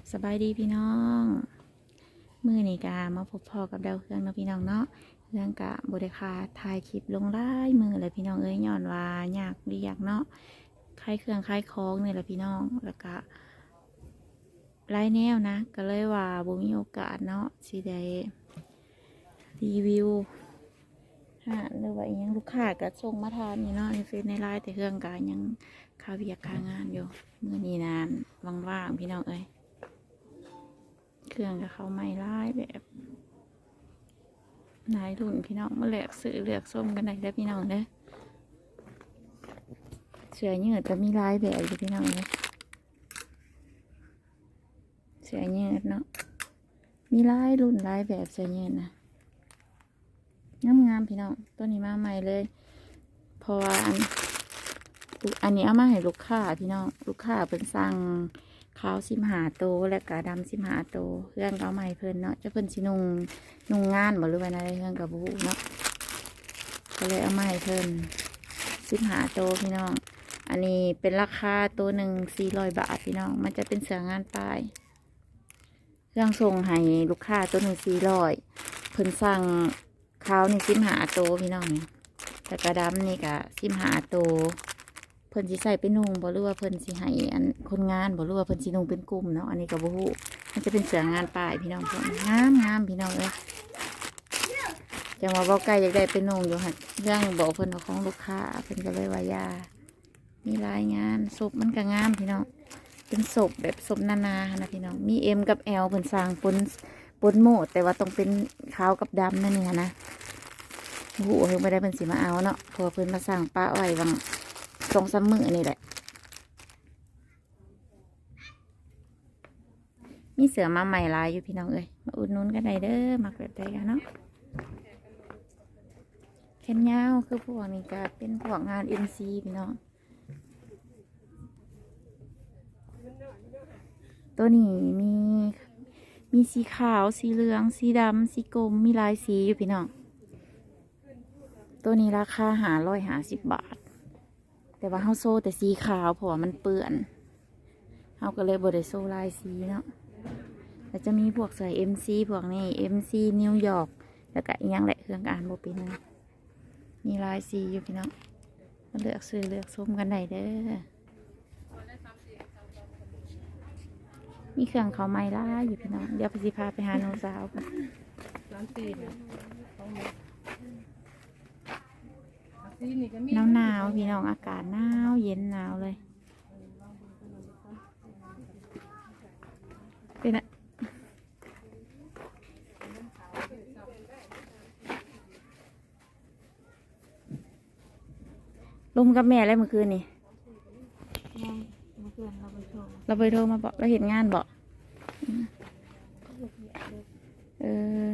บสบายดีพี่น้องมือนี่กามาพบพ่อกับดาวเครื่องเนาะพี่น้องเนาะเรื่องกะบริคาถ่ายคลิปลงไล่มือเลยพี่น้องเอ้ยย้อนว่าอยากเรียากเนาะคลายเครื่องคลายคล้องนี่ยแหละพี่น้องแล้วก็ไล่แนวนะ ก็เลยว่าบ่มีโอกาสเนาะสิได้รีวิวอาหารหรือว่ายังลูกค้าก็ส่งมาทานนี่เนาะในเฟซในไลน์แต่เครื่องกายังคาเวียกคางานอยู่มื่อนี้นานว่างๆพี่น้องเอ้ย รื่องกับเขาไม่ร้ายแบบนายรุ่นพี่น้องมาเลือกซื้อเลือกส้มกันได้แล้วพี่น้องเด้อเสือยืดจะมีลายแบบอยู่พี่น้องเลยเสือยืดเนาะมีลายรุ่นลายแบบเสือยืดนะงามงามๆพี่น้องตัวนี้มาใหม่เลยพราะว่าอันอันนี้เอามาให้ลูกค้าพี่น้องลูกค้าเพิ่นสั่ง ขาวสิมหาโตและกะดำสิมหาโตเพื่อนเอาให้เพิ่นเนาะจะเพิ่นสินุงนุงงานบ่หรือว่าอะไรเพื่อนกับบูเนาะก็เลยเอามาให้เพิ่นสิมหาโตพี่น้อง อันนี้เป็นราคาตัวหนึ่งสี่ร้อยบาทพี่น้อง มันจะเป็นเสืองานป้ายเครื่องส่งให้ลูกค้าตัวหนึ่งสี่ร้อยเพิ่นสั่งขาวนี่สิมหาโตพี่น้องแต่กระดำนี่กะสิมหาโต เพิ่นสิใส่เป็นนุ่งบ่รือว่าเพิ่นสิให้อันคนงานบ่รือว่าเพิ่นสินุ่งเป็นกลุ่มเนาะอันนี้ก็บ่ฮู้มันจะเป็นเสืองานป้ายพี่น้องเพิ่นงามงามพี่น้องเอ้ยจังว่าบ่ไกลอยากได้เป็นนุ่งอยู่หั่นเรื่องบอกเพิ่นเอาของลูกค้าเพิ่นก็เลยว่ายามีรายงานศพมันก็งามพี่น้องเป็นศพแบบศพนานาๆนะพี่น้องมี M กับ L เพิ่นสร้างปนปนโมดแต่ว่าต้องเป็นขาวกับดำนั่นนี่นะโอ้โหเพิ่นบ่ได้เพิ่นสิมาเอาเนาะพราะว่าเพิ่นมาสร้างป้าไว้บาง สองสามมือนี่แหละ มีเสือมาใหม่ลายอยู่พี่น้องเอ้ยมาอุดนุนกันได้เด้อมักแบบใดกันเนาะแขนยาวคือพวกนี้ก็เป็นพวกงานเอ็นซีพี่น้องตัวนี้มีมีสีขาวสีเหลือง สีดำสีกรมมีลายสีอยู่พี่น้อง ตัวนี้ราคาหาร้อยหาสิบบาท แต่ว่าเฮาโซ่แต่สีขาวเพราะว่ามันเปื้อนเฮาก็เลยบได้โซ่ลายสีเนาะแล้วจะมีพวกใส่ MC พวกนี้ MC นิวยอร์กแล้วก็อีกอย่างแหละเครื่องการโบปีนึงมีลายสีอยู่พี่น้องเลือกซื้อเลือกส้มกันได้เด้อมีเครื่องเขาไม้ล่าอยู่พี่น้องเดี๋ยวไปสิพาไปหาโนสาวกันร้านตีน หมดตีนนี่ก็มีหนาวหนาวๆพี่น้องอากาศหนาวเย็นหนาวเลย เป็นอะลุมกับแม่อะไรเมื่อคืนนี่เมื่อคืนเราไปโชว์เราไปโทรมาบอกเราเห็นงานบอกเออ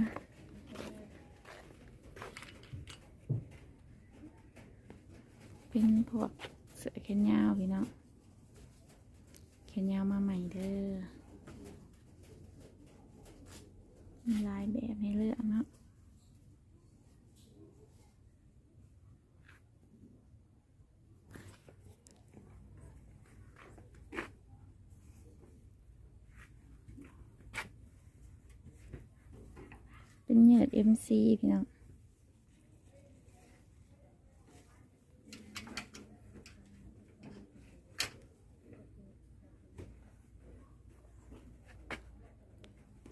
เป็นพวกเสื้อแขนยาวพี่น้องแขนยาวมาใหม่เด้อมีลายแบบให้เลือกเนาะเป็นเหยือด MC พี่น้อง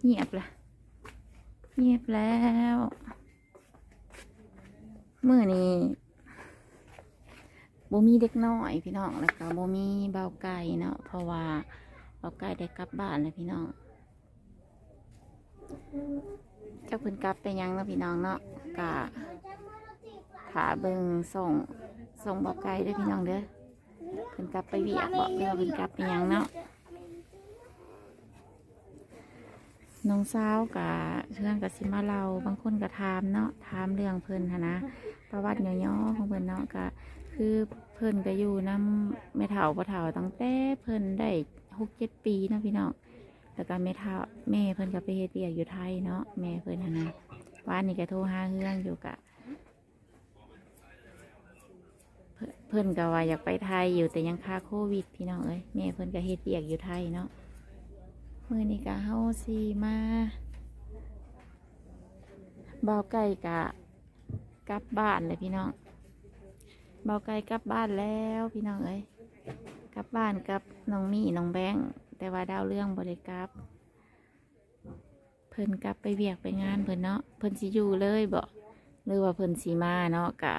เงียบละเงียบแล้วเมื่อนี้โบมีเด็กน้อยพี่น้องแล้วก็บ่มีเบาไก่เนาะเพราะว่าเบาไก่ได้กลับบ้านแล้วพี่น้องเจ้าพิ่นกลับไปยังเนาะพี่น้องเนาะกะถาเบิงส่งส่งเบอกไกลเด้อพี่น้องเด้อพิ่นกลับไปเวียกบอกเด้อว่าพิ่นกลับไปยังเนาะ น้องสาวกะเพื่อนกับสิมาเราบางคนก็ถามเนาะถามเรื่องเพิ่นหั้นนะประวัติย่อๆของเพิ่นเนาะกะคือเพิ่นก็อยู่น้ำไม่เฒ่าบ่เฒ่าตั้งแต่เพิ่นได้หกเจ็ดปีเนาะพี่น้องแล้วก็แม่เท่าแม่เพิ่นก็ไปเฮ็ดเวียกอยู่ไทยเนาะแม่เพิ่นนนะว่านี่ก็โทรหาเฮืองอยู่กะเพิ่นเพิ่นก็ว่าอยากไปไทยอยู่แต่ยังค่าโควิดพี่น้องเอ้ยแม่เพิ่นก็เฮ็ดเวียกอยู่ไทยเนาะ มือนี้กะเฮาสีมาเบาไก่กะกลับบ้านเลยพี่น้องเบาไก่กลับบ้านแล้วพี่น้องเอ้ยกลับบ้านกับน้องมี่น้องแบงค์แต่ว่าดาวเรื่องบริกลับ เพิ่นกลับไปเวียกไปงานเพิ่นเนาะเพิ่นสิอยู่เลยบ่หรือว่าเพิ่นสีมาเนาะกะ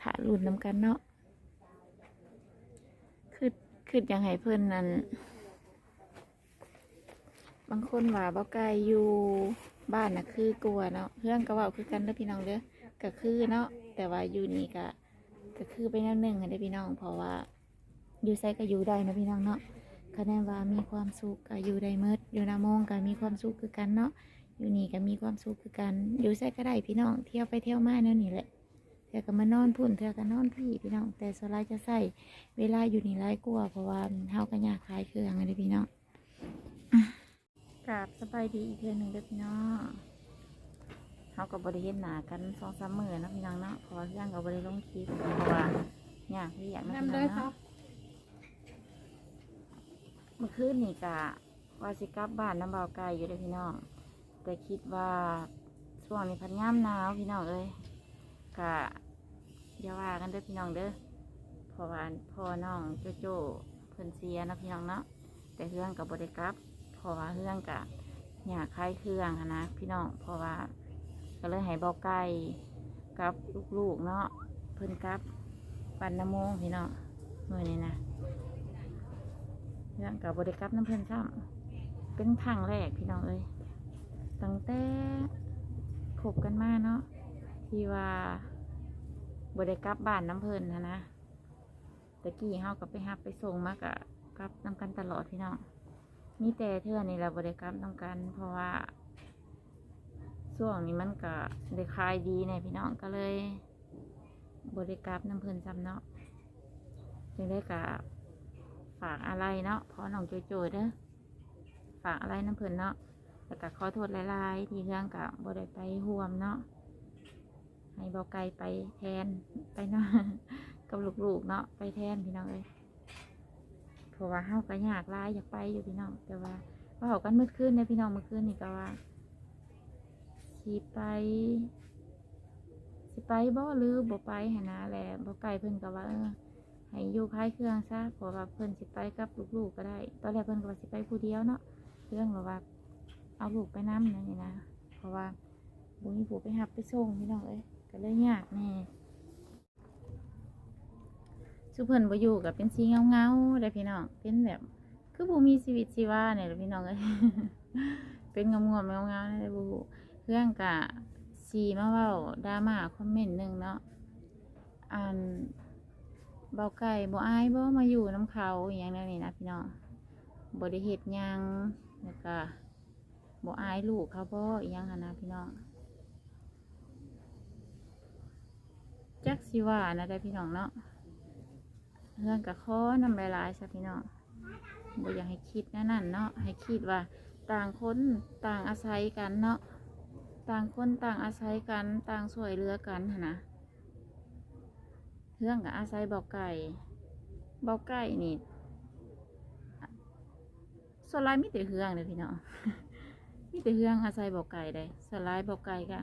ถารุ่นน้ำกันเนาะคือคือยังให้เพิ่นนั้น บางคนว่าบ่ไกลอยู่บ้านน่ะคือกลัวเนาะเพื่อนก็เว่าคือกันเด้อพี่น้องเด้อก็คือเนาะแต่ว่าอยู่นี่ก็ก็คือไปแนวหนึ่งเด้อพี่น้อง เพราะว่าอยู่ไสก็อยู่ได้นะพี่น้องเนาะคะแนนว่ามีความสุขก็อยู่ได้เมดอยู่นาโมงก็มีความสุขคือกันเนาะอยู่นี่ก็มีความสุขคือกันอยู่ไสก็ได้พี่น้องเที่ยวไปเที่ยวมาแนวนี้แหละเที่ยวก็มานอนพุ่นเที่ยวก็นอนพี่พี่น้อง แต่สวนหลายจะใส่เวลาอยู่นี่หลายกว่าเพราะว่าเฮาก็อยากขายเครื่องเด้อพี่น้อง ราบสบายดีอีกเทือหนึ่งเด้อพี่น้องเขากับบริเห็นหนากันสองสามมือเนาะพี่น้องเนาะเพราะว่าเรื่องกับบริลงคลิปเพราะว่าอยากที่อยากนะพี่นำน้เลองยครัเนาะบเมื่อคืนนี่กะว่าสิกลับบ้านน้ำเบาไก่อยู่เด้อพี่น้องแต่คิดว่าช่วงนี้พันย่ำหนาวพี่น้องเอ้ยกะอย่าว่ากันเด้อพี่น้องเด้อเพราะว่าพ่อน้องโจโจ้เพิ่นเสียเนาะพี่น้องเนาะแต่เรื่องกับบริกลับ เพราะว่าเรื่องกะอยากคลายเครื่องนะพี่น้องเพราะว่าก็เลยให้บอกไก่กับลูกๆเนาะเพิ่นกับปันน้ำโมงพี่น้องเมื่อนี้นะเรื่องกับบริกรับน้ำเพิ่นซ้ำเป็นครั้งแรกพี่น้องเอ้ยตั้งแต่คบกันมาเนาะที่ว่าบริกรับบ้านน้ำเพิ่นนะนะตะกี้เฮาก็ไปหับไปส่งมากะกับน้ำกันตลอดพี่น้อง มีแต่เทื่อนี่เราบริกรรมต้องกัน เพราะว่าช่วงนี้มันก็ได้ขายดีเนี่ยพี่น้องก็เลย บริกรรมน้ำเพลินจำเนาะจึงได้กับฝากอะไรเนาะเพราะน้องโจโจเด้อฝากอะไรน้ำเพลินเนาะแต่ก็ขอโทษหลายๆ ที่เรื่องกับบริไปห่วมเนาะให้เบาไกลไปแทนไปเนาะกับลูกๆเนาะไปแทนพี่น้องเอ้ย เพราะว่าเฮาก็อยากลายอยากไปอยู่พี่น้องแต่ว่าว่าเขากันมืดขึ้นในพี่น้องมืดขึ้นนี่ก็ว่าสิไปสิไปบ่หรือบ่ไปหนนะแหละบ่ไกลเพิ่นก็ว่าเออให้อยู่คลายเครื่องซะเพราะว่าเพิ่นสิไปกับลูกๆก็ได้ ตอนแรกเพิ่นก็ว่าสิไปผู้เดียวเนาะเรื่องแบบว่าเอาลูกไปน้ำนั่นนี่นะเพราะว่าบุญผู้ไปหับไปส่งพี่น้องเอ้ยก็เลยยากแน่ สุเพิ่นบ่อยู่กับเป็นสีเงาเงาๆได้พี่น้องเป็นแบบ คือบ่มีชีวิตชีวาเนี่ยแหละพี่น้องเอ้ยเป็นงงวมเงาเงาๆได้บูเรื่องกะสีมาเว้าดราม่าคอมเมนต์หนึ่งเนาะอันเบาไก่บ่อายบ่มาอยู่น้ำเขาอย่างนั้นนี่นะพี่น้องบ่ได้เฮ็ดยังแล้วก็บ่อายลูกเขาบ่อหยังหันนะพี่น้องจักสิว่านะได้พี่น้องเนาะ เรื่องกับข้อนำหลายๆซะพี่น้องบ่อยากให้คิดแนั่นนั่นเนาะให้คิดว่า ต่างคนต่างอาศัยกันเนาะต่างคนต่างอาศัยกันต่างช่วยเหลือกันนะเรื่องกับอาศัยบอกไก่บอกไก่นี่สวนหลายมีแต่เฮืองเลยพี่น้องมีแต่เฮืองอาศัยบอกไก่ได้สวนหลายบอกไก่ก็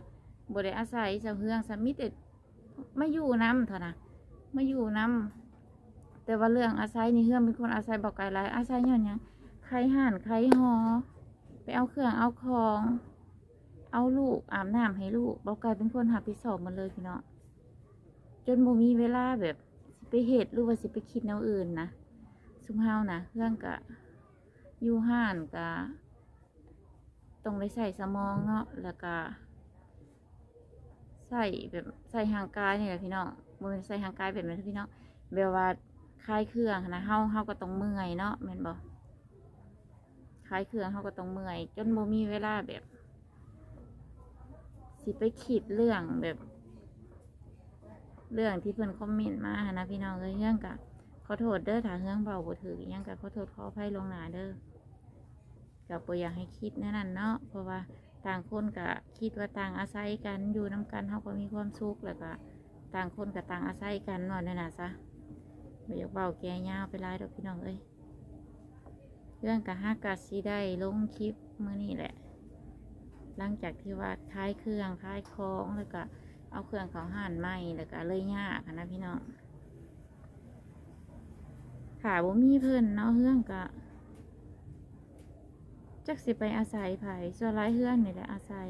บ่ได้อาศัยเจ้าเฮืองซะมีแต่มาอยู่น้ำเท่านะไมาอยู่น้ำ แต่ว่าเรื่องอาศัยนี่เฮือมเป็นคนอาศัยบอกไกลหลายอาศัยย้อนหยังใครห่านใครหอ ไปเอาเครื่องเอาของ เอาลูกอาบน้ำให้ลูกบอกไกลเป็นคนหาไปสอบหมันเลยพี่เนาะจนบ่มีเวลาแบบสิไปเหตุหรือว่าสิไปคิดแนวอื่นนะซุมเฮานะเรื่องกะอยู่ห่านกะต้องได้ใส่สมองเนาะแล้วก็ใส่แบบใส่ห่างกายนี่แหละพี่น้องบ่แม่นใส่ห่างกายแบบนั้นพี่น้องแบบว่า คลายเครื่องนะเฮาเฮาก็ต้องเมื่อยเนาะแม่นบ่คลายเครื่องเฮาก็ต้องเมื่อย จนบ่มีเวลาแบบ สิไปคิดเรื่องแบบ เรื่องที่เพิ่อนคอมเมนต์มาหนะพี่น้องเอ้ยเรื่องกะขอโทษเด้อถ้าเรื่องเบาบ่ถือยังกะขอโทษขออภัยลงหนาเด้อกับบ่อยากให้คิดแน่นั่นเนาะเพราะว่าต่างคนกะคิดว่าต่างอาศัยกันอยู่นํกันเฮาก็มีความสุขแล้วก็ต่างคนกับต่างอาศัยกันเนาะนั่นน่ะซะ ไม่อยากเบาแกยาวไปหลายดอกพี่น้องเอ้ยเรื่องกะฮักกะซีได้ลงคลิปมื้อนี้แหละ หลังจากที่ว่าคลายเครื่องคลายของแล้วก็เอาเครื่องเขาห่านไหมแล้วก็เลยยากนะพี่น้องขาบ่มีเพิ่นเนาะเฮืองกะจักสิไปอาศัยไผส่วนร้ายเฮืองนี่แหละอาศัย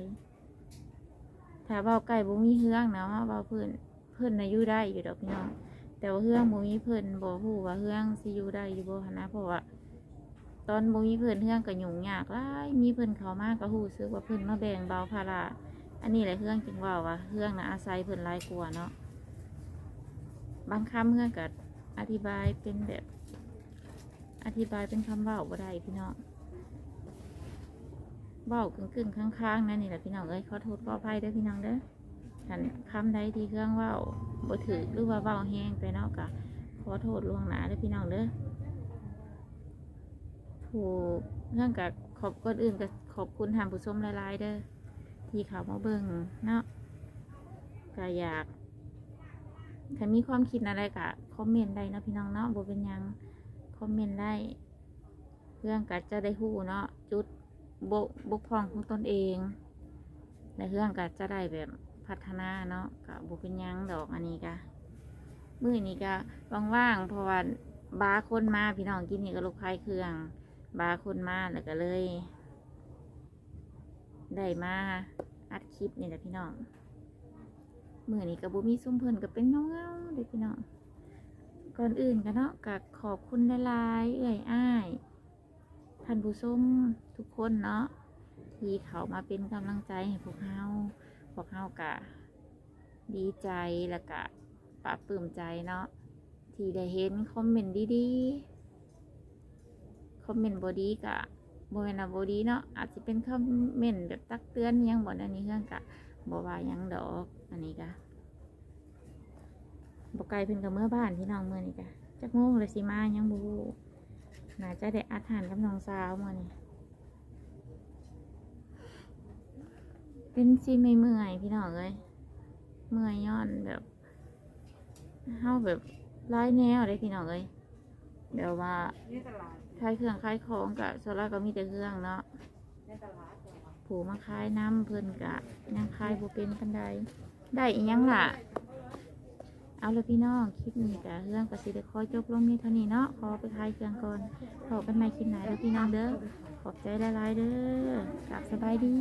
ถ้าเบาไก่บ่มีเฮืองนะเบาเพิ่อนเพิ่นน่ะอยู่ได้อยู่ดอกพี่น้อง แต่ว่าเฮืองบ่มีเพิ่นบ่ฮู้ว่าเฮืองสิอยู่ได้อยู่บ่หันนะเพราะว่า ตอนบ่มีเพิ่นเฮืองก็ยุ่งยากหลายมีเพิ่นเข้ามาก็ฮู้สึกว่าเพิ่นมาแบ่งเบาภาระอันนี้แหละเฮืองจึงว่าว่าเฮืองน่ะอาศัยเพิ่นหลายกว่าเนาะบางคำเฮืองก็อธิบายเป็นแบบ อธิบายเป็นคำเว้าบ่ได้พี่น้องเว้ากึ่งๆข้างๆนั่นนี่แหละพี่น้องเอ้ยขอโทษขออภัยด้อพี่น้องเด้อ คันคำใดที่เครื่องว้าบ่ถือหรือว่าเว้าแห้งไปเนาะกะขอโทษล่วงหน้าเด้อพี่น้องเด้อถูกเรื่องกับขอบก่อนอื่นก็ขอบคุณทางผู้ชมหลายๆเด้อที่เขามาเบิ่งเนาะก็อยากถ้ามีความคิดอะไรก็คอมเมนต์ได้นะพี่น้องเนาะบ่เป็นยังคอมเมนต์ได้เรื่องก็จะได้ฮู้เนาะจุดบกบกพร่องของตนเองในเรื่องก็จะได้แบบ พัฒนาเนาะก็บุเป็นยังดอกอันนี้ก็มือนี้ก็ว่างๆเพราะว่าบาคนมาพี่น้องกินนี่ก็ลูกค้ายเครื่อง บาคนมาแล้วก็เลย ได้มาอัดคลิปนี่แหละพี่น้องมือนี้ก็บุมีซุ้มเพิ่นก็เป็นเงาเงาๆเลยพี่น้องก่อนอื่นกันเนาะก็ขอบคุณหลายๆเอ่ยอ้ายท่านผู้ชมทุกคนเนาะที่เขามาเป็นกำลังใจให้พวกเฮา วกเฮากะดีใจแล้วกะปลาปลื้มใจเนาะที่ได้เห็นคอมเมนต์ดีๆ คอมเมนต์บอดีกะบอเวนบอดีเนาะอาจจะเป็นคอมเมนต์แบบตักเตือนยังบ่อันนี้เรื่องกะบอว่ายังดอกอันนี้กะบอไกลเพิ่นกับเมื่อบ้านพี่น้องเมื่อนี้กะจักโมงเลยสิมายังบูน่าจะได้อาหารกับน้องสาวเมื่อนี้ เป็นซีไม่เมื่อยพี่น้องเลยเมื่อยย้อนแบบเฮาแบบไล่แนวเลยพี่น้องเลยเดี๋ยวว่านี่ตลายเครื่องขายของกะโซล่าก็มีแต่เครื่องเนาะผูมาขายน้ำเพิ่นกะยังขายบ่เป็นปันใดได้อีหยังล่ะ เอาละพี่น้องคลิปนี้กะเรื่องกสิได้ขอจบลงนี้เท่านี้เนาะขอไปขายเครื่องก่อนพบกันใหม่คลิปหน้าเด้อพี่น้องเด้อขอบใจหลายๆเด้อกลับสบายดี